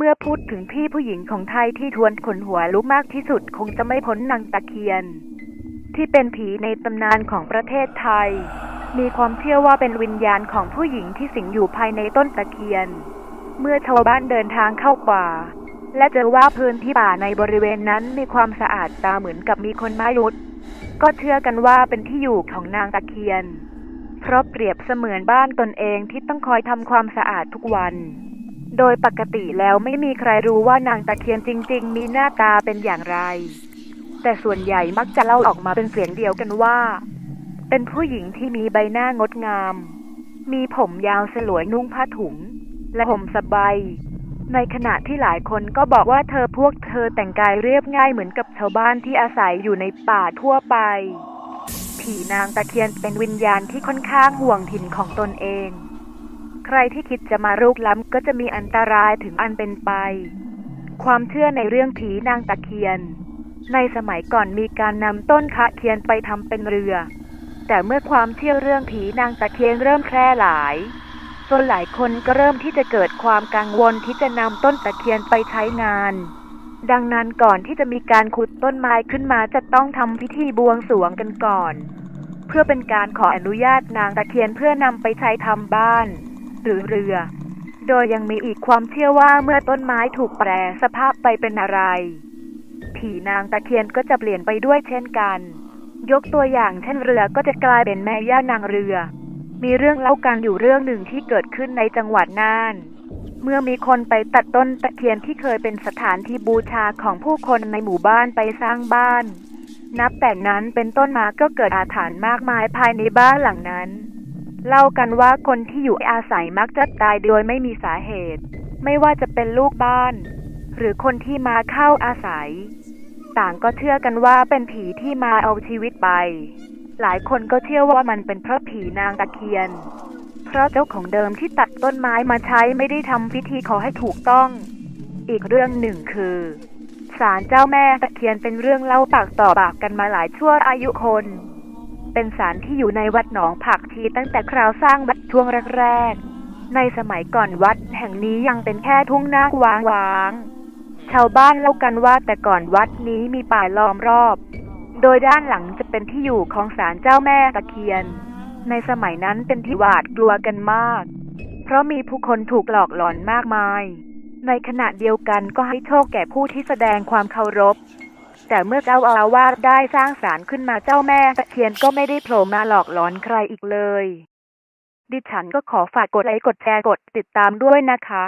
เมื่อพูดถึงพี่ผู้หญิงของไทยที่ทวนขนหัวลุกมากที่สุดคงจะไม่พ้นนางตะเคียน ที่เป็นผีในตำนานของประเทศไทย มีความเชื่อว่าเป็นวิญญาณของผู้หญิงที่สิงอยู่ภายในต้นตะเคียน เมื่อชาวบ้านเดินทางเข้าป่า และเจอว่าพื้นที่ป่าในบริเวณนั้นมีความสะอาดตาเหมือนกับมีคนม้รุดก็เชื่อกันว่าเป็นที่อยู่ของนางตะเคียน เพราะเปรียบเสมือนบ้านตนเองที่ต้องคอยทำความสะอาดทุกวัน โดยปกติแล้วไม่มีใครรู้ว่านางตะเคียนจริง ๆ มีหน้าตาเป็นอย่างไร แต่ส่วนใหญ่มักจะเล่าออกมาเป็นเสียงเดียวกันว่า เป็นผู้หญิงที่มีใบหน้างดงาม มีผมยาวสลวยนุ่งผ้าถุง และห่มสบายในขณะที่หลายคนก็บอกว่าเธอพวกเธอแต่งกายเรียบง่ายเหมือนกับชาวบ้านที่อาศัยอยู่ในป่าทั่วไป ผีนางตะเคียนเป็นวิญญาณที่ค่อนข้างห่วงถิ่นของตนเอง ใครที่คิดจะมารุกล้ำก็จะมีอันตรายถึงอันเป็นไป ความเชื่อในเรื่องผีนางตะเคียน ในสมัยก่อนมีการนำต้นคะเคียนไปทำเป็นเรือ แต่เมื่อความเชื่อเรื่องผีนางตะเคียนเริ่มแพร่หลายจนหลายคนก็เริ่มที่จะเกิดความกังวลที่จะนำต้นตะเคียนไปใช้งาน ดังนั้นก่อนที่จะมีการขุดต้นไม้ขึ้นมาจะต้องทำพิธีบวงสรวงกันก่อน เพื่อเป็นการขออนุญาตนางตะเคียนเพื่อนำไปใช้ทำบ้าน หรือเรือ โดยยังมีอีกความเชื่อว่าเมื่อต้นไม้ถูกแปรสภาพไปเป็นอะไร ผีนางตะเคียนก็จะเปลี่ยนไปด้วยเช่นกัน ยกตัวอย่างเช่นเรือก็จะกลายเป็นแม่ย่านางเรือ มีเรื่องเล่ากันอยู่เรื่องหนึ่งที่เกิดขึ้นในจังหวัดน่าน เมื่อมีคนไปตัดต้นตะเคียนที่เคยเป็นสถานที่บูชาของผู้คนในหมู่บ้านไปสร้างบ้านนับแต่นั้นเป็นต้นมาก็เกิดอาถรรพ์มากมายภายในบ้านหลังนั้น เล่ากันว่าคนที่อยู่อาศัยมักจะตายโดยไม่มีสาเหตุ ไม่ว่าจะเป็นลูกบ้าน หรือคนที่มาเข้าอาศัย ต่างก็เชื่อกันว่าเป็นผีที่มาเอาชีวิตไป หลายคนก็เชื่อว่ามันเป็นเพราะผีนางตะเคียน เพราะเจ้าของเดิมที่ตัดต้นไม้มาใช้ไม่ได้ทำพิธีขอให้ถูกต้อง อีกเรื่องหนึ่งคือศาลเจ้าแม่ตะเคียนเป็นเรื่องเล่าปากต่อปากกันมาหลายชั่วอายุคน เป็นศาลที่อยู่ในวัดหนองผักชีตั้งแต่คราวสร้างวัดช่วงแรกๆ ในสมัยก่อนวัดแห่งนี้ยังเป็นแค่ทุ่งนาว้างๆชาวบ้านเล่ากันว่าแต่ก่อนวัดนี้มีป่าล้อมรอบ โดยด้านหลังจะเป็นที่อยู่ของศาลเจ้าแม่ตะเคียน ในสมัยนั้นเป็นที่หวาดกลัวกันมาก เพราะมีผู้คนถูกหลอกหลอนมากมาย ในขณะเดียวกันก็ให้โชคแก่ผู้ที่แสดงความเคารพ แต่เมื่อเจ้าอาวาสได้สร้างศาลขึ้นมาเจ้าแม่ตะเคียนก็ไม่ได้โผล่มาหลอกหลอนใครอีกเลย ดิฉันก็ขอฝากกดไลค์กดแชร์กดติดตามด้วยนะคะ